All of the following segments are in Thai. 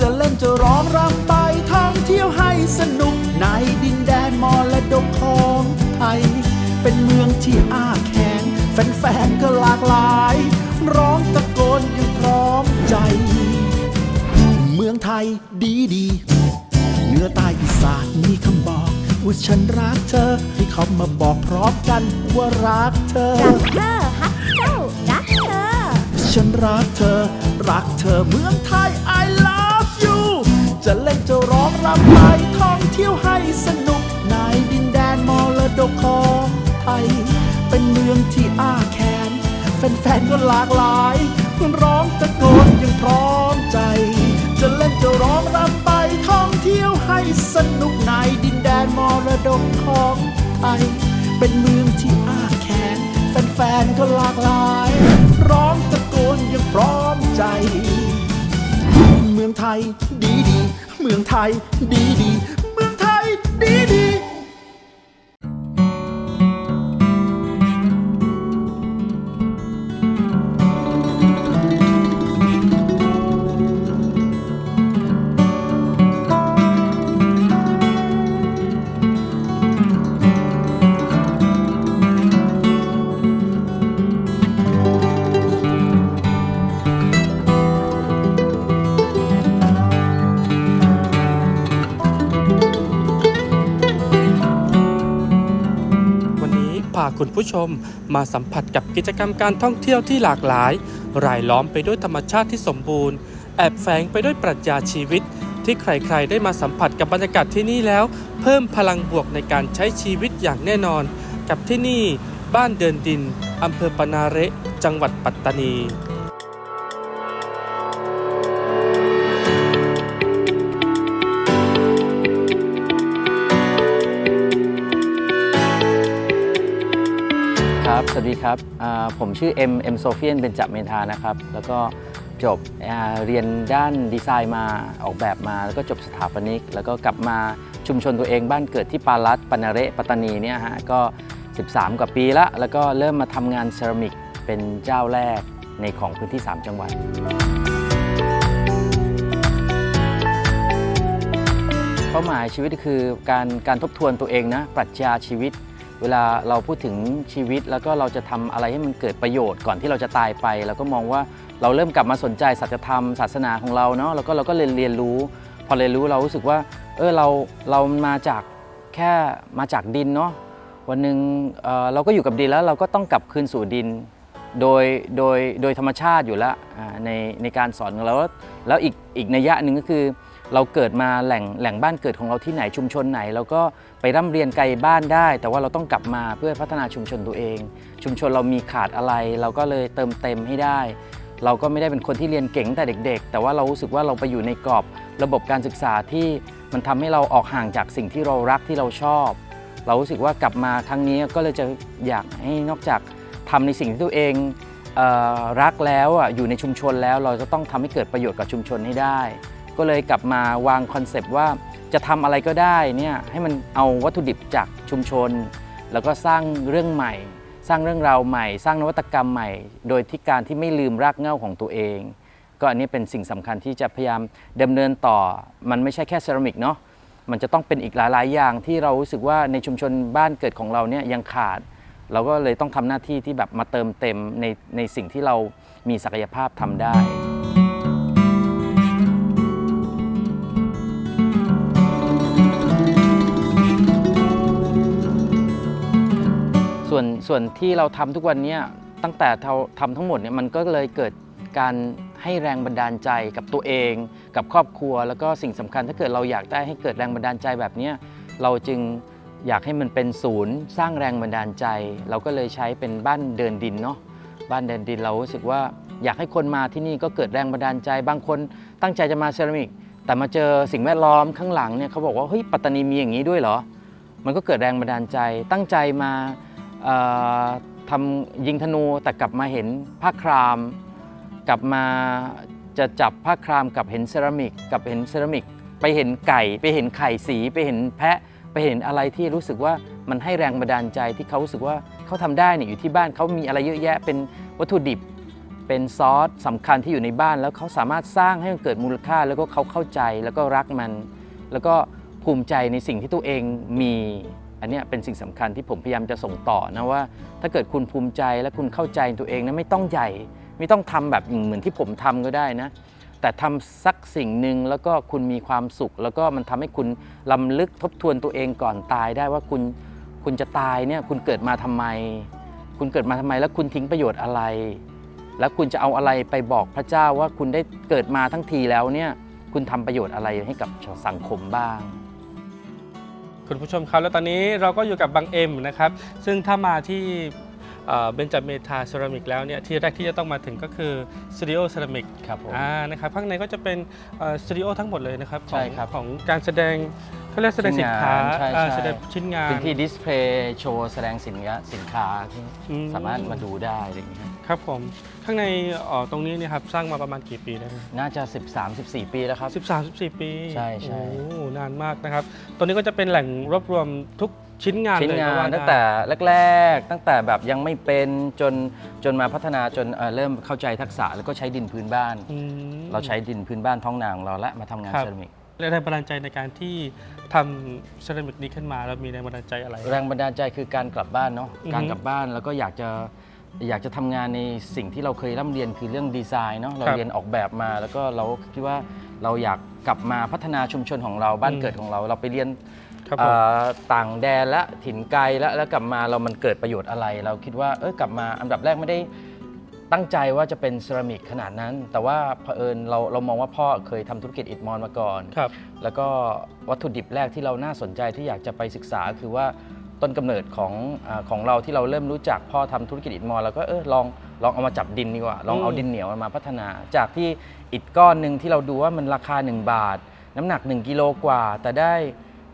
จะเล่นจะร้องรำไปท่องเที่ยวให้สนุกในดินแดนมรดกของไทย เป็นเมืองที่อ้าแขนแฟนๆก็หลากหลาย ร้องตะโกนอยังพร้อมใจ เมืองไทยดีดีเหนือใต้อีสานมีคำบอกว่าฉันรักเธอ ให้เขามาบอกพร้อมกันว่ารักเธอ รักเธอฮักเจ้ารักเธอ ฉันรักเธอ รักเธอเมืองไทย I love you จะเล่นจะร้องรำไปท่องเที่ยวให้สนุกในดินแดนมรดกของไทย เป็นเมืองที่อ้าแขนแฟนๆก็หลากหลายร้องตะโกนยังพร้อมใจ จะเล่นจะร้องรำไปท่องเที่ยวให้สนุกในดินแดนมรดกของไทย เป็นเมืองที่อ้าแขนแฟนๆก็หลากหลาย ร้องตะโกนยังพร้อมใจ มืองไทยดีดี เมืองไทยดีดี เมืองไทยดีดี ผู้ชมมาสัมผัสกับกิจกรรมการท่องเที่ยวที่หลากหลาย รายล้อมไปด้วยธรรมชาติที่สมบูรณ์ แอบแฝงไปด้วยปรัชญาชีวิต ที่ใครๆ ได้มาสัมผัสกับบรรยากาศที่นี่แล้ว เพิ่มพลังบวกในการใช้ชีวิตอย่างแน่นอน กับที่นี่ บ้านเดินดินอำเภอปนาเระจังหวัดปัตตานี สวัสดีครับ ผมชื่อเอ็มเอ็มโซเฟียนเบนจเมธานะครับ แล้วก็จบเรียนด้านดีไซน์มาออกแบบมา แล้วก็จบสถาปนิก แล้วก็กลับมาชุมชนตัวเองบ้านเกิดที่ปาลัดปานาเรปัตตานีเนี่ยฮะ ก็ 13 กว่าปีละ แล้วก็เริ่มมาทำงานเซรามิกเป็นเจ้าแรกในของพื้นที่ 3 จังหวัดเป้าหมายชีวิตคือการการทบทวนตัวเองนะ ปรัชญาชีวิต เวลาเราพูดถึงชีวิตแล้วก็เราจะทำอะไรให้มันเกิดประโยชน์ก่อนที่เราจะตายไปแล้วก็มองว่าเราเริ่มกลับมาสนใจสัจธรรมศาสนาของเราเนาะแล้วก็เราก็เรียนเรียนรู้ พอเรียนรู้เรารู้สึกว่าเออเราเรามาจากแค่มาจากดินเนาะวันหนึ่งเออเราก็อยู่กับดินแล้วเราก็ต้องกลับคืนสู่ดิน โดยโดยโดยธรรมชาติอยู่แล้วในในการสอนของเราแล้วแล้วอีกอีกนัยยะหนึ่งก็คือ เราเกิดมาแหล่งแหล่งบ้านเกิดของเราที่ไหนชุมชนไหนเราก็ไปร่ำเรียนไกลบ้านได้ แต่ว่าเราต้องกลับมาเพื่อพัฒนาชุมชนตัวเอง ชุมชนเรามีขาดอะไร เราก็เลยเติมเต็มให้ได้ เราก็ไม่ได้เป็นคนที่เรียนเก่งแต่เด็ก ๆ แต่ว่าเรารู้สึกว่าเราไปอยู่ในกรอบระบบการศึกษาที่มันทำให้เราออกห่างจากสิ่งที่เรารักที่เราชอบ เรารู้สึกว่ากลับมาครั้งนี้ก็เลยจะอยากให้นอกจากทำในสิ่งที่ตัวเองเออรักแล้วอะอยู่ในชุมชนแล้วเราจะต้องทำให้เกิดประโยชน์กับชุมชนให้ได้ ก็เลยกลับมาวางคอนเซปต์ว่าจะทำอะไรก็ได้เนี่ยให้มันเอาวัตถุดิบจากชุมชน แล้วก็สร้างเรื่องใหม่ สร้างเรื่องราวใหม่ สร้างนวัตกรรมใหม่ โดยที่การที่ไม่ลืมรากเหง้าของตัวเอง ก็อันนี้เป็นสิ่งสำคัญที่จะพยายามดำเนินต่อ มันไม่ใช่แค่เซรามิกเนาะมันจะต้องเป็นอีกหลายๆ อย่างที่เรารู้สึกว่าในชุมชนบ้านเกิดของเราเนี่ยยังขาด เราก็เลยต้องทำหน้าที่ที่แบบมาเติมเต็มในในสิ่งที่เรามีศักยภาพทำได้ วนส่วนที่เราทำทุกวันเนี้ยตั้งแต่เราทำทั้งหมดเนี่ยมันก็เลยเกิดการให้แรงบันดาลใจกับตัวเอง กับครอบครัว แล้วก็สิ่งสำคัญถ้าเกิดเราอยากได้ให้เกิดแรงบันดาลใจแบบเนี้ยเราจึงอยากให้มันเป็นศูนย์สร้างแรงบันดาลใจ เราก็เลยใช้เป็นบ้านเดินดินเนาะบ้านเดินดินเรารู้สึกว่าอยากให้คนมาที่นี่ก็เกิดแรงบันดาลใจ บางคนตั้งใจจะมาเซรามิก แต่มาเจอสิ่งแวดล้อมข้างหลังเนี่ยเขาบอกว่าเฮ้ยปัตตานีมีอย่างนี้ด้วยเหรอ มันก็เกิดแรงบันดาลใจตั้งใจมาเอ่อ ทำยิงธนูแต่กลับมาเห็นผ้าคราม กลับมาจะจับผ้าครามกับเห็นเซรามิกกับเห็นเซรามิก ไปเห็นไก่ไปเห็นไข่สีไปเห็นแพะไปเห็นอะไรที่รู้สึกว่ามันให้แรงบันดาลใจที่เขารู้สึกว่าเขาทำได้เนี่ยอยู่ที่บ้านเขามีอะไรเยอะแยะเป็นวัตถุดิบ เป็นซอสสำคัญที่อยู่ในบ้าน แล้วเขาสามารถสร้างให้มันเกิดมูลค่าแล้วก็เขาเข้าใจแล้วก็รักมัน แล้วก็ภูมิใจในสิ่งที่ตัวเองมี อันเนี้เป็นสิ่งสำคัญที่ผมพยายามจะส่งต่อนะว่า ถ้าเกิดคุณภูมิใจและคุณเข้าใจตัวเองนะไม่ต้องใหญ่ ไม่ต้องทำแบบเหมือนที่ผมทำก็ได้นะ แต่ทำสักสิ่งหนึ่งแล้วก็คุณมีความสุข แล้วก็มันทำให้คุณลำลึกทบทวนตัวเองก่อนตายได้ว่าคุณคุณจะตายเนี่ยคุณเกิดมาทำไม คุณเกิดมาทำไม แล้วคุณทิ้งประโยชน์อะไร แล้วคุณจะเอาอะไรไปบอกพระเจ้าว่าคุณได้เกิดมาทั้งทีแล้วเนี่ยคุณทำประโยชน์อะไรให้กับสังคมบ้าง คุณผู้ชมครับแล้วตอนนี้เราก็อยู่กับบางเอ็มนะครับ ซึ่งถ้ามาที่เบนจาเมทาเซรามิกแล้วเนี่ยที่แรกที่จะต้องมาถึงก็คือสตูดิโอเซรามิกครับผมอ่านะครับข้างในก็จะเป็นสตูดิโอทั้งหมดเลยนะครับใช่ครับของของการแสดงเขาเรียกแสดงสินค้าชิ้นงานใช่อ่าใช่แสดงชิ้นงานเป็นที่ดิสเพลย์โชว์แสดงสินค้าสินค้าที่อืมสามารถมาดูได้อะไรอย่างเงี้ยครับผม ข้างในเอ่อตรงนี้เนี่ยครับสร้างมาประมาณกี่ปีแล้วนะน่าจะ 13-14 ปีแล้วครับ 13 14 ปีใช่ใช่ โอ้นานมากนะครับตรงนี้ก็จะเป็นแหล่งรวบรวมทุกชิ้นงานชิ้นเลยงาก็นว่าได้ตั้งแต่แรกๆ ตั้งแต่แบบยังไม่เป็นจนจนมาพัฒนาจนเอ่อเริ่มเข้าใจทักษะแล้วก็ใช้ดินพื้นบ้าน อืม เราใช้ดินพื้นบ้านท้องนาของเราและมาทำงานครับ เซรามิกแรงบันดาลใจในการที่ทำเซรามิกนี้ขึ้นมา แล้วมีแรงบันดาลใจอะไร แรงบันดาลใจคือการกลับบ้านเนาะ อือฮึการกลับบ้านแล้วก็อยากจะ อยากจะทำงานในสิ่งที่เราเคยร่ำเรียนคือเรื่องดีไซน์เนาะเราครับเรียนออกแบบมา แล้วก็เราคิดว่าเราอยากกลับมาพัฒนาชุมชนของเราบ้านอืมเกิดของเรา เราไปเรียนครับผม เอ่อต่างแดนและถิ่นไกลแล้วแล้วกลับมาเรามันเกิดประโยชน์อะไร เราคิดว่าเออกลับมาอันดับแรกไม่ได้ตั้งใจว่าจะเป็นเซรามิกขนาดนั้น แต่ว่าเผอิญเราเรามองว่าพ่อเคยทำธุรกิจอิฐมอนมาก่อน ครับ แล้วก็วัตถุดิบแรกที่เราน่าสนใจที่อยากจะไปศึกษาคือว่า ต้นกำเนิดของอาของเราที่เราเริ่มรู้จักพ่อทำธุรกิจอิฐมอญแล้วก็เออลองลองเอามาจับดินดีกว่า ลองเอาอืมดินเหนียวมาพัฒนา จากที่อิฐก้อนหนึ่งที่เราดูว่ามันราคา 1 บาท น้ำหนัก 1 กิโลกว่า แต่ได้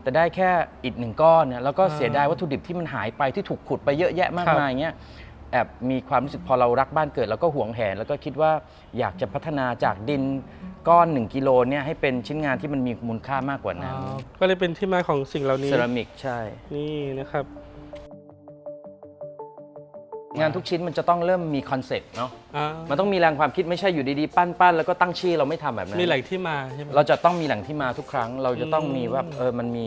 แต่ได้แค่อิฐหนึ่งก้อนเนี่ยแล้วก็เสียดายวัตถุดิบที่มันหายไปที่ถูกขุดไปเยอะแยะมากมายเงี้ยแอบมีความรู้สึกพอเรารักบ้านเกิด แล้วก็หวงแหนแล้วก็คิดว่าอยากจะพัฒนาจากดิน ก้อน 1กิโลเนี่ยให้เป็นชิ้นงานที่มันมีมูลค่ามากกว่านั้นอ๋อก็เลยเป็นที่มาของสิ่งเหล่านี้ เซรามิกใช่ นี่นะครับ งานทุกชิ้นมันจะต้องเริ่มมีคอนเซ็ปต์เนาะอ่ามันต้องมีแรงความคิดไม่ใช่อยู่ดีๆ ปั้นปั้นแล้วก็ตั้งชื่อเราไม่ทำแบบนั้น มีแหล่งที่มาใช่ไหม เราจะต้องมีแหล่งที่มาทุกครั้ง เราจะต้องมีว่าอืมเออมันมี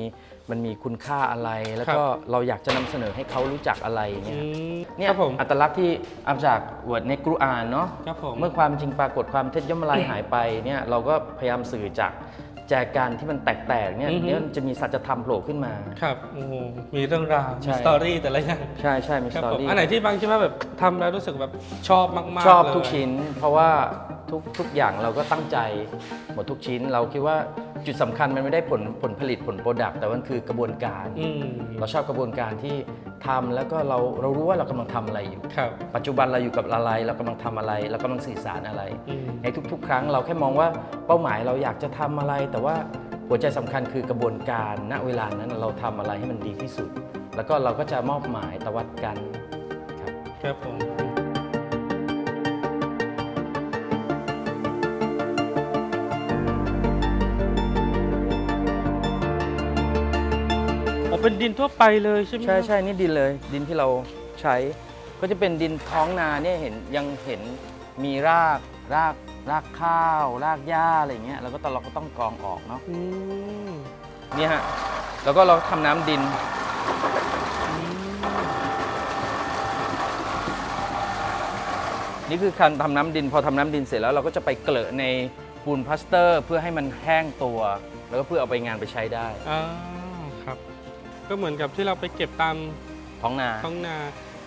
มันมีคุณค่าอะไร แล้วครับก็เราอยากจะนำเสนอให้เขารู้จักอะไรเนี่ยอืมเนี่ยครับผมอัตลักษณ์ที่เอาจากวดในกุรอานเนาะครับผมเมื่อความจริงปรากฏความเท็จย่อมละลายหายไปเนี่ยเราก็พยายามสื่อจาก แจกันที่มันแตกๆเนี่ยอือฮึ เนี่ยมันจะมีสัจธรรมโผล่ขึ้นมา ครับโอ้โหมีเรื่องราวใช่ มีสตอรี่แต่ละอย่างใช่ใช่มีคสรับตอผมรี่อันไหนที่บางคิดว่าแบบทำแล้วรู้สึกแบบชอบมากๆชอบเลยทุกชิ้น เพราะว่าทุกทุกอย่างเราก็ตั้งใจหมดทุกชิ้น เราคิดว่าจุดสำคัญมันไม่ได้ผลผลผลิตผลโปรดักต์แต่มันคือกระบวนการ อืม เราชอบกระบวนการที่ทำแล้วก็เราเรารู้ว่าเรากำลังทำอะไรอยู่ครับปัจจุบันเราอยู่กับอะไร เรากำลังทำอะไร เรากำลังสื่อสารอะไรอืมในทุก ๆ ครั้งเราแค่มองว่าเป้าหมายเราอยากจะทำอะไร แต่ว่าหัวใจสำคัญคือกระบวนการณเวลานั้นเราทำอะไรให้มันดีที่สุด แล้วก็เราก็จะมอบหมายตวัดกันครับครับผม เป็นดินทั่วไปเลยใช่ไหมใช่ใช่นี่ดินเลย ดินที่เราใช้ ก็จะเป็นดินท้องนาเนี่ยเห็นยังเห็นมีรากรากรากข้าว รากหญ้าอะไรอย่างเงี้ยแล้วก็ตอนเราก็ต้องกรองออกเนาะอืมเนี่ยฮะแล้วก็เราทำน้ำดิน นี่คือการทำน้ำดินพอทำน้ำดินเสร็จแล้วเราก็จะไปเกลอะในปูนพลาสเตอร์ เพื่อให้มันแห้งตัว แล้วก็เพื่อเอาไปงานไปใช้ได้ อ่าครับ ก็เหมือนกับที่เราไปเก็บตามท้องนาท้องนา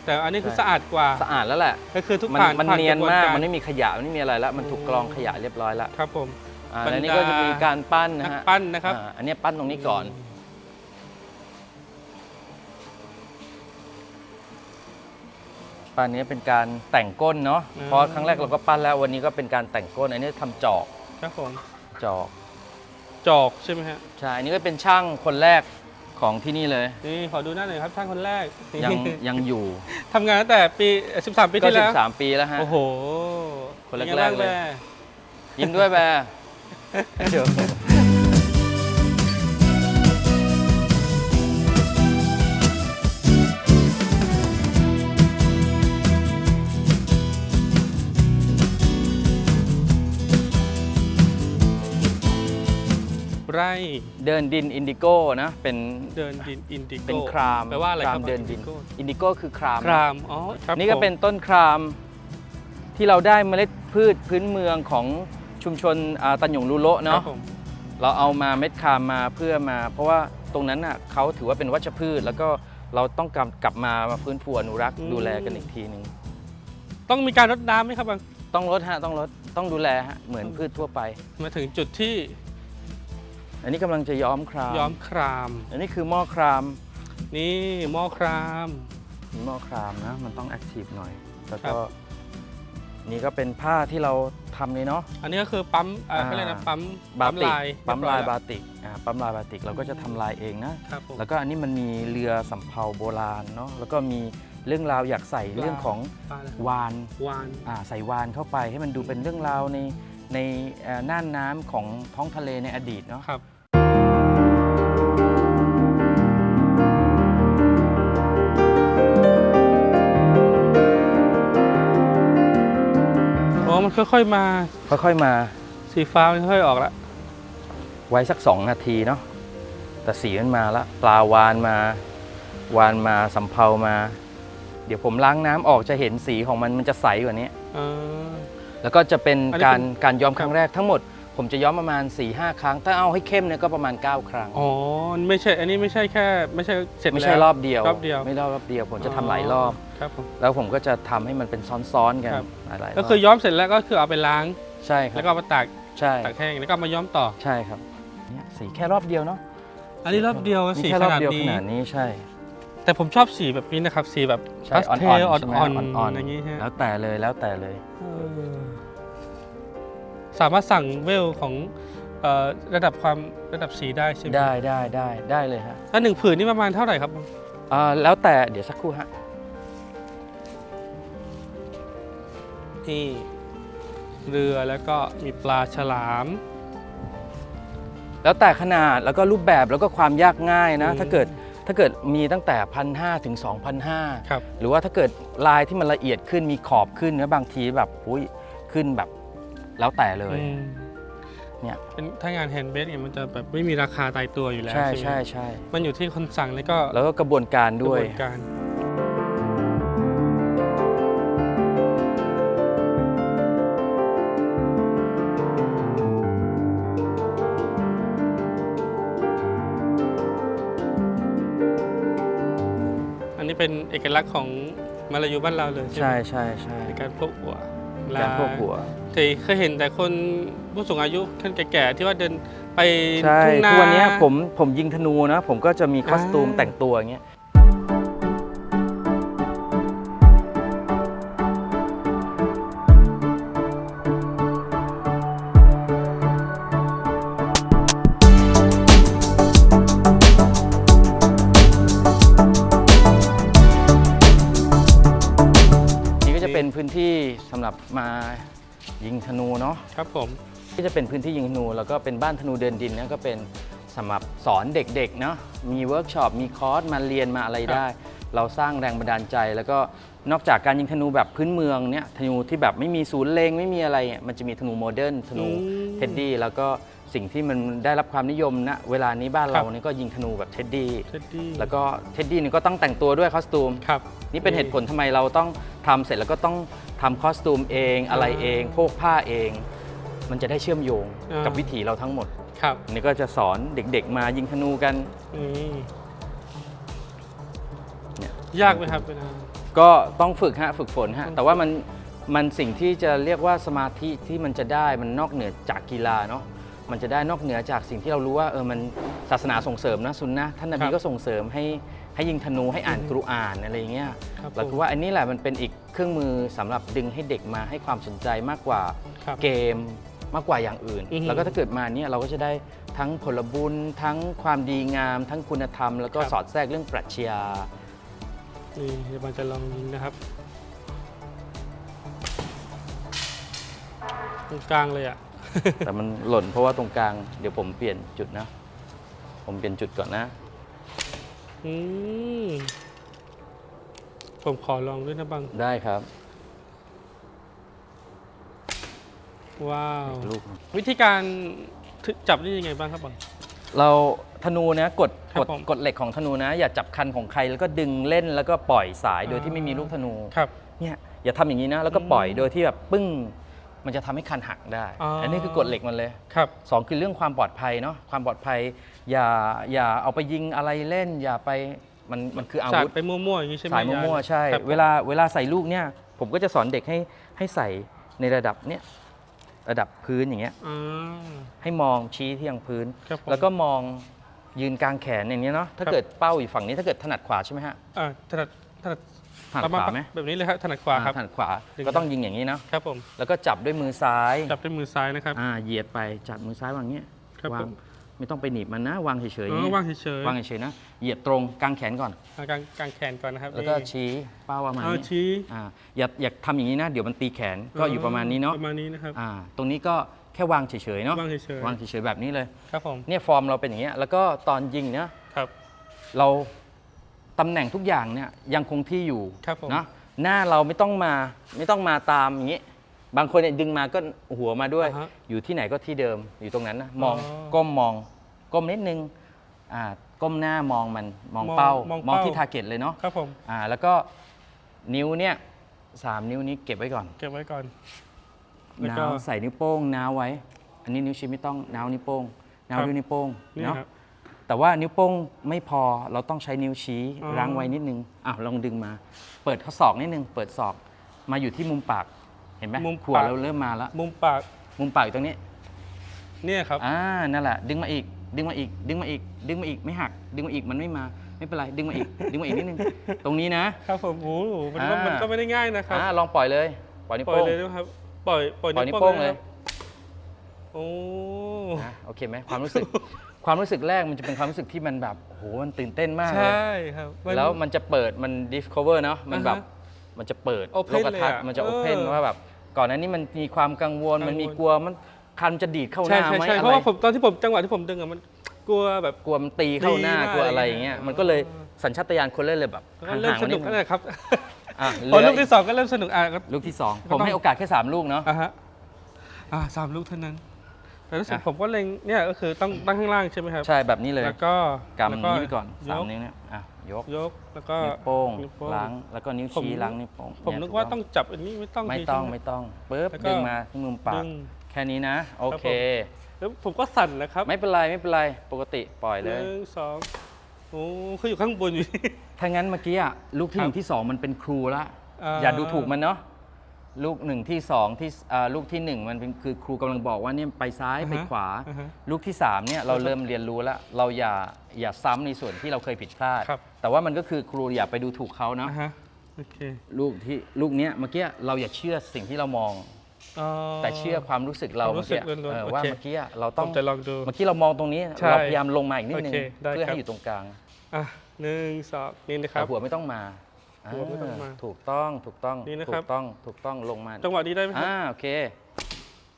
แต่อันนี้คือใช่สะอาดกว่าสะอาดแล้วแหละก็คือทุกมันผ่านมันผ่เนียนกระบวมากรมันไม่มีขยะมันไม่มีอะไรแล้วมันถูกกรองขยะเรียบร้อยแล้วครับผมอ่าบรรดาอันนี้ก็จะมีการปั้นนะนักฮะปั้นนะครับอ่าอันนี้ปั้นตรงนี้ก่อนปั้นนี้เป็นการแต่งก้นเนาะอืมเพราะครั้งแรกเราก็ปั้นแล้ววันนี้ก็เป็นการแต่งก้น อันนี้ทำจอกครับผมจอกจอกใช่ไหมฮะใช่อันนี้ก็เป็นช่างคนแรก ของที่นี่เลย นี่ขอดูหน้าหน่อยครับช่างคนแรกยังยังอยู่ทำงานตั้งแต่ปี 13 ปีก็ที่แล้ว13ปีแล้วฮะ โอ้โหคนแรกๆป็ไงบ้างเลยแม่ ยิ้มด้วยแบร์เดี๋ยว ไร่ เดินดินอินดิโก้นะเป็นเดินดินอินดิโกเป็นครามแปลว่าอะไรคครารัมบเดินดินอิโก้อินดิโก้คือครามครามอ๋อครับนี่ก็ผมเป็นต้นครามที่เราได้เมล็ดพืชพื้นเมืองของชุมชนอ่าตันหยงลูโละครัเนาะบผมเราเอามาเม็ดครามมาเพื่อมา เพราะว่าตรงนั้นน่ะเขาถือว่าเป็นวัชพืช แล้วก็เราต้องกลับกลับมามาฟื้นฟูอนุรักษ์ดูแลกันอีกทีหนึ่งต้องมีการรดน้ำไหมครับบางต้องลดฮะต้องลดต้องดูแลฮะเหมือนพืชทั่วไป มาถึงจุดที่ อันนี้กำลังจะย้อมคราม ย้อมคราม อันนี้คือหม้อคราม นี่หม้อครามมีหม้อครามนะ มันต้องแอคทีฟหน่อย แล้วครัก็บนี่ก็เป็นผ้าที่เราทำเลยเนาะ อันนี้ก็คือปั๊มอ่าอ่าเขาเรียกนะปั๊มบาปั๊มติกลายปั๊มลายเรียบร้บาอติกอ่าปั๊มลายบาติกเราก็จะทำลายเองนะ ครับผม แล้วก็อันนี้มันมีเรือสำเภาโบราณเนาะ แล้วก็มีเรื่องราวอยากใส่เรื่องของปลาอะไรวานวาน อ่าใส่วานเข้าไปให้มันดูเป็นเรื่องราวใน ในเอ่อน่านน้ำของท้องทะเลในอดีตเนาะครับอ๋อมันค่อยๆมา ค่อยๆมา สีฟ้ามันค่อยๆออกแล้วไว้สัก2นาทีเนาะแต่สีมันมาละปลาวานมา วานมาสำเภามา เดี๋ยวผมล้างน้ำออกจะเห็นสีของมันมันจะใสกว่านี้อ่า แล้วก็จะเป็นอันนี้การเป็นการย้อมครับครั้งแรกทั้งหมด ผมจะย้อมประมาณ4-5ครั้ง ถ้าเอาให้เข้มเนี่ยก็ประมาณ 9 ครั้งอ๋อไม่ใช่อันนี้ไม่ใช่แค่ไม่ใช่เสร็จไม่แล้วใช่รอบเดียวรอบเดียวไม่รอบรอบเดียวผมจะทำหลายรอบครับผมแล้วผมก็จะทำให้มันเป็นซ้อนๆกันครับหลายๆรอบก็คือย้อมเสร็จแล้วก็คือเอาไปล้างใช่ครัแล้บวก็เอามาตากใช่ตากแห้งแล้วก็เอามาย้อมต่อใช่ครับเนี่ยสีแค่รอบเดียวเนาะอันนี้รอบเดียวนี่สีแค่ขรอบนาดเดียวขนี้นาดนี้ใช่ แต่ผมชอบสีแบบนี้นะครับ สีแบบใช่พาสอ่เทอนลๆอ่ใช่ไหมอนอ่อนๆๆอย่างนี้ฮะแล้วแต่เลยแล้วแต่เลย เออสามารถสั่งเวลของเอ่อระดับความระดับสีได้ใช่ไหมได้ได้ได้ได้เลยฮะแล้วหนึ่งผืนนี่ประมาณเท่าไหร่ครับ อ่าแล้วแต่เดี๋ยวสักครู่ฮะนี่เรือแล้วก็มีปลาฉลาม แล้วแต่ขนาดแล้วก็รูปแบบแล้วก็ความยากง่ายนะ อืม ถ้าเกิด ถ้าเกิดมีตั้งแต่พันห้าถึง2 0 0ครับหรือว่าถ้าเกิดลายที่มันละเอียดขึ้นมีขอบขึ้นนะบางทีแบบอุ้ยขึ้นแบบแล้วแต่เลยอืมเนี่ยเป็นถ้างานแฮนด์เมดเนี่ยมันจะแบบไม่มีราคาตายตัวอยู่แล้วใช่ไหมใช่ใช่มันอยู่ที่คนสั่งแล้วก็แล้วก็กระบวนการกระด้บวยวนการ เป็นเอกลักษณ์ของมาลายูบ้านเราเลยใช่ไหใช่มใช่ใช่ในการพกหัวการพวกหัวแต่เคยเห็นแต่คนผู้สูงอายุท่านแก่ๆที่ว่าเดินไปใช่ทุ่งนาทุกวันเนี้ยผมผมยิงธนูนะ ผมก็จะมีคอสตูมอ่าแต่งตัวอย่างเงี้ย สำหรับมายิงธนูเนาะครับผมที่จะเป็นพื้นที่ยิงธนู แล้วก็เป็นบ้านธนูเดินดินเนี่ยก็เป็นสำหรับสอนเด็กๆเนาะมีเวิร์กช็อปมีคอร์สมาเรียนมาอะไรได้ เราสร้างแรงบันดาลใจ แล้วก็นอกจากการยิงธนูแบบพื้นเมืองเนี่ยธนูที่แบบไม่มีศูนย์เลงไม่มีอะไรเนี่ยมันจะมีธนูโมเดิร์นธนูอืมเท็ดดี้แล้วก็ สิ่งที่มันได้รับความนิยมณเวลานี้บ้านครัเราบเนี่ยก็ยิงธนูแบบเท็ดดี้เท็ดดี้แล้วก็เท็ดดี้นี่ก็ต้องแต่งตัวด้วยคอสตูมครับนี่เป็นเหตุผลทำไมเราต้องทำเสร็จแล้วก็ต้องทำคอสตูมเองอะไรเองโพกผ้าเอง มันจะได้เชื่อมโยงอ่ากักับวิถีเราทั้งหมดครับอันนี่ก็จะสอนเด็กๆมายิงธนูกันอืมเนี่ยยากไหมครับเวลาก็ต้องฝึกฮะฝึกฝนฮะต้องแต่ว่ามันมันสิ่งที่จะเรียกว่าสมาธิที่มันจะได้มันนอกเหนือจากกีฬาเนาะ มันจะได้นอกเหนือจากสิ่งที่เรารู้ว่าเออมันศาสนาส่งเสริมนะซุนนะท่านนบีก็ส่งเสริมให้ให้ยิงธนูให้อ่านกุรอานอะไรอย่างเงี้ยครับเราผมคิดว่าอันนี้แหละมันเป็นอีกเครื่องมือสำหรับดึงให้เด็กมาให้ความสนใจมากกว่าครับเกมมากกว่าอย่างอื่น อือฮึแล้วก็ถ้าเกิดมาเนี่ยเราก็จะได้ทั้งผลบุญทั้งความดีงาม ทั้งคุณธรรม แล้วก็ครับ สอดแทรกเรื่องปรัชญา นี่เดี๋ยวบางจะลองยิงนะครับตรงกลางเลยอะ แต่มันหล่นเพราะว่าตรงกลางเดี๋ยวผมเปลี่ยนจุดนะ ผมเปลี่ยนจุดก่อนนะ อืมผมขอลองด้วยนะบัง ได้ครับว้าว ลูกวิธีการถึจับนี่ยังไงบ้างครับบัง เราธนูนะกดครับกดผม กดเหล็กของธนูนะ อย่าจับคันของใครแล้วก็ดึงเล่นแล้วก็ปล่อยสายโดยอ่าที่ไม่มีลูกธนู ครับ เนี่ยอย่าทำอย่างนี้นะ แล้วก็ปล่อยอืมโดยที่แบบปึ้ง มันจะทำให้คันหักได้อ๋ออัอันนี้คือกฎเหล็กมันเลยครับสองคือเรื่องความปลอดภัยเนาะความปลอดภัย อย่าอย่าเอาไปยิงอะไรเล่น อย่าไปมันมันคืออาสาดวุธไปมั่วๆอย่างนี้ใช่ไหมสายมั่วๆใช่ครับเวลาเวลาใส่ลูกเนี่ย ผมก็จะสอนเด็กให้ให้ใส่ในระดับเนี้ยระดับพื้นอย่างเงี้ยอ่าให้มองชี้ที่ยังพื้นครับผมแล้วก็มองยืนกลางแขนอย่างนี้ยเนาะถ้าครับเกิดเป้าอยู่ฝั่งนี้ถ้าเกิดถนัดขวาใช่ไหมฮะอ่าถนัดถนัด ถนัดประขมาณวาไหมแบบนี้เลยครับถนัดขวาครับอ่ถนัดขวาดึงก็ต้องยิงอย่างนี้เนาะครับผมแล้วก็จับด้วยมือซ้าย จับด้วยมือซ้ายนะครับอ่าเหยียดไปจับมือซ้ายวางอย่างเงี้ยครับวาผงมไม่ต้องไปหนีบมันนะ วางเฉยๆออ๋ย่างอเงี้ยวางเฉยๆวางเฉยๆนะเหยียดตรงกางแขนก่อนอ่ากางกางแขนก่อนนะครับแล้วก็นี่ชี้เป้าประมาณเอานี้ชี้อ่าอย่าอย่าทำอย่างนี้นะเดี๋ยวมันตีแขนก็อยู่ประมาณนี้เนาะประมาณนี้นะครับอ่าตรงนี้ก็แค่วางเฉยๆเนาะวางเฉยๆวางเฉยๆแบบนี้เลยครับผมเนี่ยฟอร์มเราเป็นอย่างเงี้ยแล้วก็ตอนยิงเนี่ยครับเรา ตำแหน่งทุกอย่างเนี่ยยังคงที่อยู่ครับผมนะหน้าเราไม่ต้องมาไม่ต้องมาตามอย่างนี้ บางคนเนี่ยดึงมาก็หัวมาด้วย อ่าฮะอยู่ที่ไหนก็ที่เดิมอยู่ตรงนั้นนะมองอ๋อก้มมองก้มนิดนึงอ่าก้มหน้ามองมันมองมองเป้ามองมองเป้า ที่ทาร์เก็ตเลยเนาะครับผมอ่าแล้วก็นิ้วเนี่ยสามนิ้วนี้เก็บไว้ก่อนเก็บไว้ก่อน แล้วก็ น้าวใส่นิ้วโป้งน้าวไว้ อันนี้นิ้วชี้ไม่ต้องน้าวนิ้วโป้งน้าวครับด้วยนิ้วโป้งนี่เนาะ ครับ แต่ว่านิ้วโป้งไม่พอเราต้องใช้นิ้วชี้อ๋อรั้งไว้นิดนึงอ้าวลองดึงมา เปิดข้อศอกนิดนึง เปิดศอกมาอยู่ที่มุมปากเห็นไหมมุมขวปากเราเริ่มมาแล้วมุมปากมุมปากอยู่ตรงนี้ เนี่ยครับอ่านั่นแหละ ดึงมาอีก ดึงมาอีก ดึงมาอีก ดึงมาอีกไม่หัก ดึงมาอีกมันไม่มาไม่เป็นไรดึงมาอีก ดึงมาอีกนิดนึงตรงนี้นะครับผมโอ้โหมันก็อ่ามัมันก็ไม่ได้ง่ายนะครับอ่าลองปล่อยเลย ปล่อยนิ้วปล่อยโป้งเลยนะครับปล่อยปล่อยปล่อยนิ้นิ้ววโป้โป้งงเลเลยยโอ้นะโอเคไหมความรู้สึก ความรู้สึกแรกมันจะเป็นความรู้สึกที่มันแบบโอ้โหมันตื่นเต้นมากเลยใช่ครับแล้วมันจะเปิดมัน discover เนาะมันแบบอ่าฮะมันจะเปิด Open โลกทัศน์เลยอะมันจะ เออ open ว่าแบบก่อนหน้านี้มันมีความกังวล กังวล มันมีกลัวมันคันจะดีดเข้าหใช่น้าใช่ไหมใช่อะเพไรราะว่าผมตอนที่ผมจังหวะที่ผมดึงอะมันกลัวแบบ กลัวมันตีเข้าหน้าดีมากกลัวอะไรอย่างเงี้ยเลยมันก็เลยสัญชาตญาณคนเล่นเลยแบบแล้วก็เริ่มห่างๆสมานุนิกดแล้วนึงนะครับอะพอเหลูลืกอที่สองก็เริ่มสนุกอะก็ ลูกที่สองก็ผมต้อง ให้โอกาสแค่สามลูกเนาะ อะฮะอ่าสามลูกเท่านั้น แต่รู้สึกอะผมก็เล็งเนี่ยก็คือต้องตั้งข้างล่างใช่ไหมครับ ใช่แบบนี้เลย แล้วก็กำแล้วนี้ไปก่อนยสามกนิ้วเนี่ยอะยกยกแล้วก็นิ้วโป้งนิ้วโป้งล้างแล้วก็นิ้วผมชี้ล้างนิ้วโป้งผมเยนึกถูว่าต้องจับอันนี้ไม่ต้องไม่ทีต้องใช่หไม่ต้องปึ๊บแล้วก็ดึงมาที่มุมปาดึกงแค่นี้นะ โอเคแล้วผมก็สั่นนะครับ ไม่เป็นไรไม่เป็นไรปกติปล่อยหเลยนึ่งสองโอ้คืออยู่ข้างบนอยู่ถ้างั้นเมื่อกี้อะลูกที่คหรับนึ่งที่สองมันเป็นครูละอ่าอย่าดูถูกมันเนาะ ลูกหนึ่งที่สองที่อ่าลูกที่หนึ่งมันเป็นคือครูกำลังบอกว่าเนี่ยไปซ้ายอ่าฮะไปขวาอ่าฮะลูกที่สามเนี่ยเราเริ่มเรียนรู้แล้วเราอย่าอย่าซ้ำในส่วนที่เราเคยผิดพลาดครับแต่ว่ามันก็คือครูอย่าไปดูถูกเขาเนาะอ่าฮะโอเคลูกที่ลูกเนี้ยเมื่อกี้เราอย่าเชื่อสิ่งที่เรามองอ๋อแต่เชื่อความรู้สึกเราความรู้เมื่อกี้สึกล้วนๆเออโอเคว่าเมื่อกี้อะเราผต้องมจะลองดูเมื่อกี้เรามองตรงนี้ใช่เราพยายามลงมาอีกนิดนึงโอเคได้เพื่อครัให้บอยู่ตรงกลางอะหนึ่งสองนี่นะครัแต่บหัวไม่ต้องมา หัวไม่ต้องมาอ่ถูกต้องถูกต้องนี่นะครับถูกต้องถูกต้องลงมาจังหวะนี้ได้ไหมครับ อ่าโอเค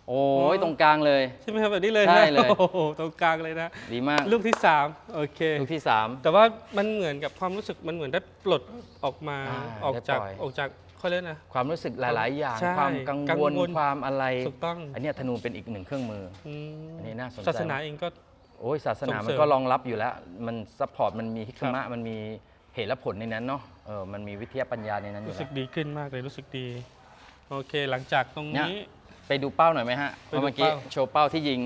โอ้อ๋ยอ ตรงกลางเลย ใช่ไหมครับแบบนี้เลยใช่นะเลย โอ้โหตรงกลางเลยนะ ดีมากลูกที่สามโอเค ลูกที่สาม แต่ว่ามันเหมือนกับความรู้สึกมันเหมือนได้ปลดออกมาอ่าออกจากได้ปล่อย ออกจากเขาเรียกนะ ความรู้สึกหลาย ๆ อย่าง ใช่ความกังกังววลลความอะไร ถูกต้องอันเนี้ยธนูเป็นอีกหนึ่งเครื่องมือ อืมอันนี้น่าสนใจ ศาสนาเองก็ โอ้ยศาสนาส่งเสริมมันก็รองรับอยู่แล้ว มันซัพพอร์ตมันมีฮิกครัมะบมันมี เหตุและผลในนั้นเนาะเออมันมีวิทยาปัญญาในนั้นอยู่รู้สึแล้กวดีขึ้นมากเลยรู้สึกดี โอเคหลังจากตรงเนี่นี้ยไปดูเป้าหน่อยไหมฮะไปดูเมื่อกี้เป้า โชว์เป้าที่ยิง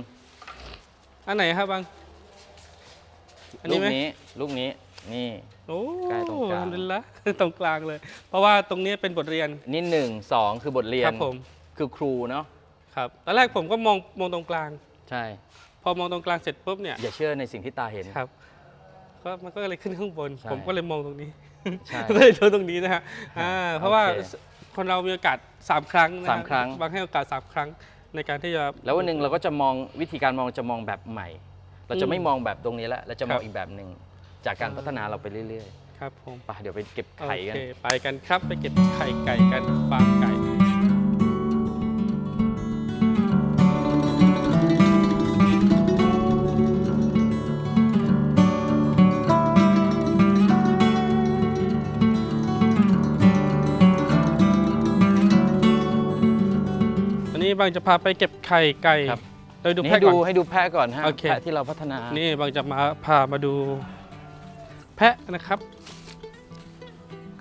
อันไหนครับบัง อันลูนี้กไหม นี้ลูกนี้นี่ โอ้ใกล้ตรงกลางทำละ ตรงกลางเลย เพราะว่าตรงนี้เป็นบทเรียนนี่หนึ่งสองคือบทเรียคนรับผมคือครูเนาะครับตอนแรกผมก็มองมองตรงกลาง ใช่ พอมองตรงกลางเสร็จปุ๊บเนี่ยอย่าเชื่อในสิ่งที่ตาเห็น ครับ ก็มันก็เลยขึ้นข้างบน ใช่ผมก็เลยมองตรงนี้ ใช่ ก็เลยโดนตรงนี้นะฮะอ่าเพราะว่าโอเคคนเรามีโอกาสสามครั้งนะฮะสามครั้ง บางให้โอกาสสามครั้งในการที่จะ แล้ววันหนึ่งเราก็จะมองวิธีการมองจะมองแบบใหม่ เราจะไม่มองแบบตรงนี้แล้วเราจะมองครับอีกแบบหนึ่งจากการพัฒนาเราไปเรื่อยครับผม ๆไปเดี๋ยวไปเก็บโอไข่กัน เค ไปกันครับไปเก็บไข่ไก่กันฟาร์มไก่ นนี้บางจะพาไปเก็บไข่ไก่ครับโดยดูนี่แพะให้ก่ดูอน ให้ดูแพะก่อนฮะโอเค แพะที่เราพัฒนานี่บางจะมาพามาดู แพะนะครับ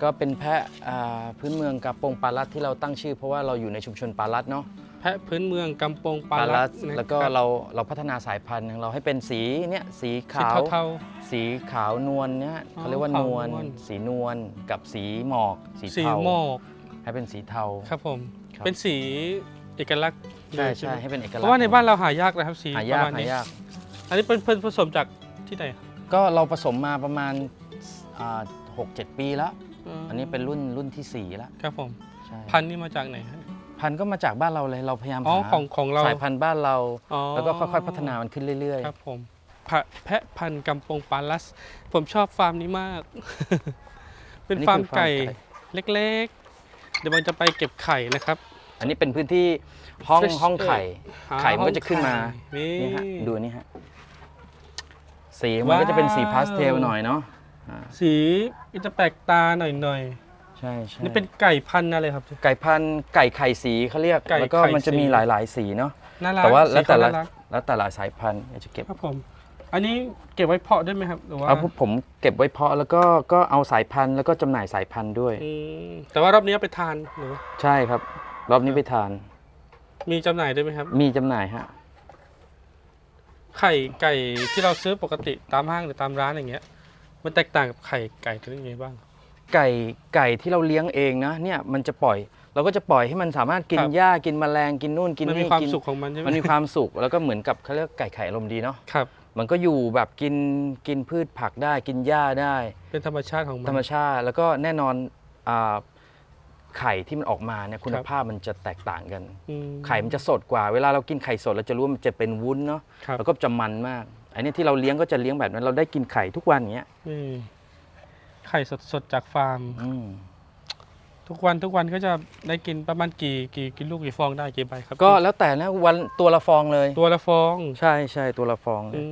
ก็เป็นแพะอ่าพื้นเมืองกาปงปาลัดที่เราตั้งชื่อเพราะว่าเราอยู่ในชุมชนปาลัดเนาะแพะพื้นเมืองกำปงปาปาลัลัดดนะครับแล้วก็เราเราพัฒนาสายพันธุ์ของเราให้เป็นสีเนี่ยสีสีขาว เทา สีขาวนวลเนี่ยอ๋อเขาเรียกว่านวลขาวนวล สีนวลกับสีหมอก สีๆสีเทาหมอกให้เป็นสีเทา ครับผม ครับ เป็นสี เอกลักษณ์ใช่เลยใช่ไหมให้เป็นเอกลักษณ์เพราะว่าในบ้านเราหายากนะครับสีหาปยาระกมาณหานี้ยากอันนี้เป็นเป็นผสมจากที่ไหนครับก็เราผสมมาประมาณหกเจ็ดปีแล้ว อันนี้เป็นรุ่นรุ่นที่สี่แล้วครับผม ใช่พันธุ์นี่มาจากไหนครับพันธุ์ก็มาจากบ้านเราเลยเราพยายามอ๋อหาของของเราสายพันธุ์บ้านเรา อ๋อแล้วก็ค่อยๆพัฒนามันขึ้นเรื่อย ครับผมแพะแพะพันธุ์กำปงปาลัส ผมชอบฟาร์มนี้มากๆเป็นอัฟาร์มคือไก่ เล็กๆ เดี๋ยวมันจะไปเก็บไข่นะครับ อันนี้เป็นพื้นที่ห้อง Fresh ห้องไข่หาไข่มันก็จะขึ้นมาห้องไข่นี่นี่ฮะดูนี่ฮะสีมันก็จะเป็นสีว้าวพาสเทลหน่อยเนาะอ่าสีมันจะแปลกตาหน่อยใช่ใช่ ๆนี่เป็นไก่พันธุ์อะไรครับ ไก่พันธุ์ไก่ไข่สีเขาเรียก ไก่แล้วก็ไข่มันจะสีมีหลายๆ สีเนาะ น่ารักแต่ว่าสีแล้วแต่ละเขาน่ารักแล้วแต่ละสายพันธุ์เดี๋ยวจะเก็บ ครับผม อันนี้เก็บไว้เพาะได้ไหมครับหรือว่าเอาพวกผมเก็บไว้เพาะแล้วก็ก็เอาสายพันธุ์แล้วก็จำหน่ายสายพันธุ์ด้วย อืมแต่ว่ารอบนี้เอาไปทานหรือว่า ใช่ครับ รอบนี้ไปทาน มีจำหน่ายด้วยไหมครับ มีจำหน่ายฮะ ไข่ไก่ที่เราซื้อปกติตามห้างหรือตามร้านอย่างเงี้ย มันแตกต่างกับไข่ไก่ตัวนี้ยังไงบ้าง ไก่ไก่ที่เราเลี้ยงเองนะเนี่ยมันจะปล่อย เราก็จะปล่อยให้มันสามารถกินครับ หญ้ากินแมลงกินนู่นกินมันมีนี่ความกินสุขของมันใช่ไหมมันมีความสุขแล้วก็เหมือนกับเขาเรียกไก่ไข่อารมณ์ดีเนาะครับ มันก็อยู่แบบกินกินพืชผักได้กินหญ้าได้ เป็นธรรมชาติของมันธรรมชาติแล้วก็แน่นอนอ่า ไข่ที่มันออกมาเนี่ยคุณครับภาพมันจะแตกต่างกันอืมไข่มันจะสดกว่า เวลาเรากินไข่สดเราจะรู้ว่ามันจะเป็นวุ้นเนาะครับแล้วก็จะมันมากอันนี้ที่เราเลี้ยงก็จะเลี้ยงแบบนั้นเราได้กินไข่ทุกวันอย่างเงี้ยนี่ไข่สดๆจากฟาร์มอืมทุกวันทุกวันก็จะได้กินประมาณกี่กี่กี่ลูกกี่ฟองได้กี่ใบครับ ก็แล้วแต่นะวันตัวละฟองเลย ตัวละฟอง ใช่ใช่ตัวละฟองเลอืย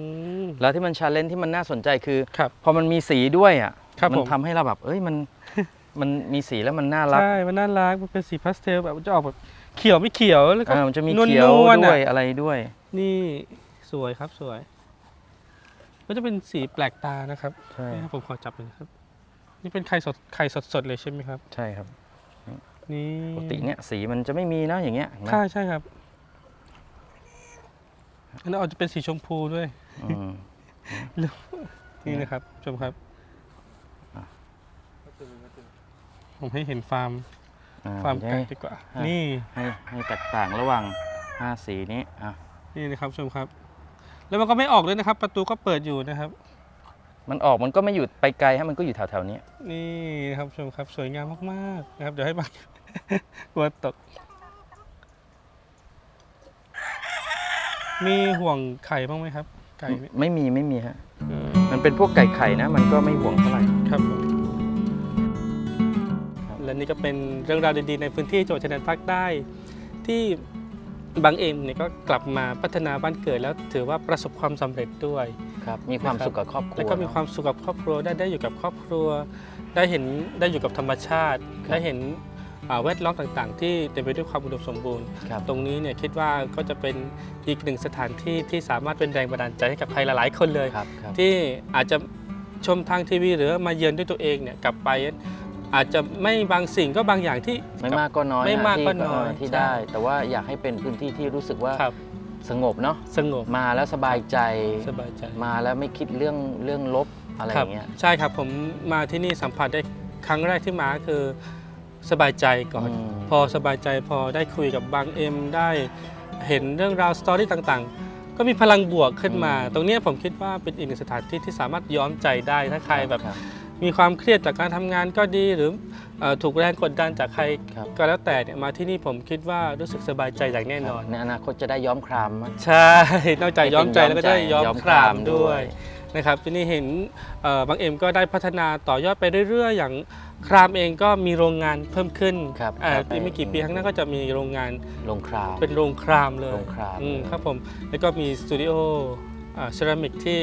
มแล้วที่มันชาเลนจ์ที่มันน่าสนใจคือครับพอมันมีสีด้วยอะครับมัผมทำให้เราแบบ เอ้ยมัน มันมีสีแล้วมันน่ารักใช่ มันน่ารัก มันเป็นสีพาสเทลแบบมันจะออกแบบเขียวไม่เขียวแล้วก็เออมันจะมีนวลๆเขียวอะด้วยอะไรด้วย นี่สวยครับสวย ก็จะเป็นสีแปลกตานะครับใช่นี่ครับผมขอจับหน่อยนะครับ นี่เป็นไข่สดไข่สดๆเลยใช่ไหมครับ ใช่ครับ นี่ปกติเนี่ยสีมันจะไม่มีนะอย่างเงี้ยเห็นไหมใช่ใช่ครับอันนั้นอาจจะเป็นสีชมพูด้วยอืมนี่นะครับชมครับ ผมให้เห็นฟาร์มอ่ฟาร์มจะไก่ให้ดีกว่าอะนี่ให้ให้แตกต่างระหว่างห้าสีนี้อะนี่นะครับชมครับ แล้วมันก็ไม่ออกเลยนะครับ ประตูก็เปิดอยู่นะครับ มันออกมันก็ไม่อยู่ไปไกลฮะมันก็อยู่แถวๆนี้นี่นะครับชมครับสวยงามมากๆนะครับเดี๋ยวให้บัก กลัวตก มีห่วงไข่บ้างไหมครับ ไก่เนี่ยไม่มีไม่มีฮะ เออมันเป็นพวกไก่ไข่นะ มันก็ไม่ห่วงเท่าไหร่ ครับผมครับและ นี่ก็เป็นเรื่องราวดีๆในพื้นที่จังหวัดชายแดนภาคใต้ ที่บางเอ็มเนี่ยก็กลับมาพัฒนาบ้านเกิด แล้วถือว่าประสบความสำเร็จด้วยครับมีความนะครับสุขกับครอบครัวแล้วก็มีเนอะความสุขกับครอบครัวได้ได้อยู่กับครอบครัว ได้เห็นได้อยู่กับธรรมชาติครับได้เห็นอ่าแวดล้อมต่างๆ ที่เต็มไปด้วยความอุดมสมบูรณ์ครับตรงนี้เนี่ยคิดว่าก็จะเป็นอีกหนึ่งสถานที่ที่สามารถเป็นแรงบันดาลใจให้กับใครหลายๆคนเลยครับครับที่อาจจะชมทางทีวีหรือมาเยือนด้วยตัวเองเนี่ยกลับไป อาจจะไม่บางสิ่งก็บางอย่างที่ ไม่มากก็น้อยไม่นะมากที่ก็น้อยเที่ใช่ได้ แต่ว่าอยากให้เป็นพื้นที่ที่รู้สึกว่าครับสงบเนาะสงบมาแล้วสบายใจ สบายใจมาแล้วไม่คิดเรื่องเรื่องลบอะไรอครับย่างเงี้ย ใช่ครับผมมาที่นี่สัมผัสได้ครั้งแรกที่มาคือสบายใจก่อน อืม พอสบายใจพอได้คุยกับบางเอ็มได้เห็นเรื่องราวสตอรี่ต่างๆ ก็มีพลังบวกขึ้นมา ตรงเนี้ยผมคิดว่าเป็นอีกหนึ่งสถานที่ที่สามารถย้อมใจได้ถ้าใครแบบครับ มีความเครียดจากการทำงานก็ดีหรือเอ่อถูกแรงกดดันจากใครครับก็แล้วแต่เนี่ยมาที่นี่ผมคิดว่ารู้สึกสบายใจอย่างแน่นอนในอนาคตจะได้ย้อมครามมั้ยใช่ นอกจากย้อมใจแล้วก็ได้ย้อมย้อมครามครามด้ด้ววยยนะครับที่นี่เห็นเอ่อบางเอ็มก็ได้พัฒนาต่อยอดไปเรื่อย ๆ อย่างครามเองก็มีโรงงานเพิ่มขึ้นครับอ่าครับอีกไม่กี่ปีข้างหน้าก็จะมีโรงงานลงครามเป็นโรงครามเลยโรงครามอืมเลยครับผมแล้วก็มีสตูดิโอเซรามิกที่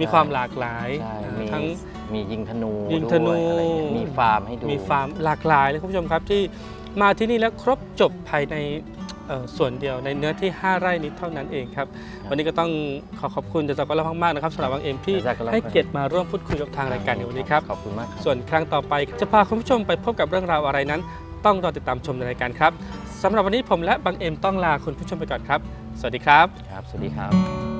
มีความหลากหลายใช่อ่ามีทั้ง มียิงธนูยิงธนู ด้วยอะไรเงี้ยมีฟาร์มให้ดูมีฟาร์มหลากหลายเลยคุณผู้ชมครับที่มาที่นี่แล้วครบจบภายในเอ่อส่วนเดียวในเนื้อที่ 5 ไร่นี้เท่านั้นเองครับ วันนี้ก็ต้องขอขอบคุณเจจากัลลอฮ์มากๆนะครับสำหรับบางเอ็มที่จาซักอัลลอฮ์ให้เกียรติมาร่วมพูดคุยกับทางรายการในวันนี้ครับ ขอบคุณมากครับ ส่วนครั้งต่อไปจะพาคุณผู้ชมไปพบกับเรื่องราวอะไรนั้น ต้องรอติดตามชมในรายการครับสำหรับวันนี้ผมและบางเอ็มต้องลาคุณผู้ชมไปก่อนครับ สวัสดีครับ ครับ สวัสดีครับ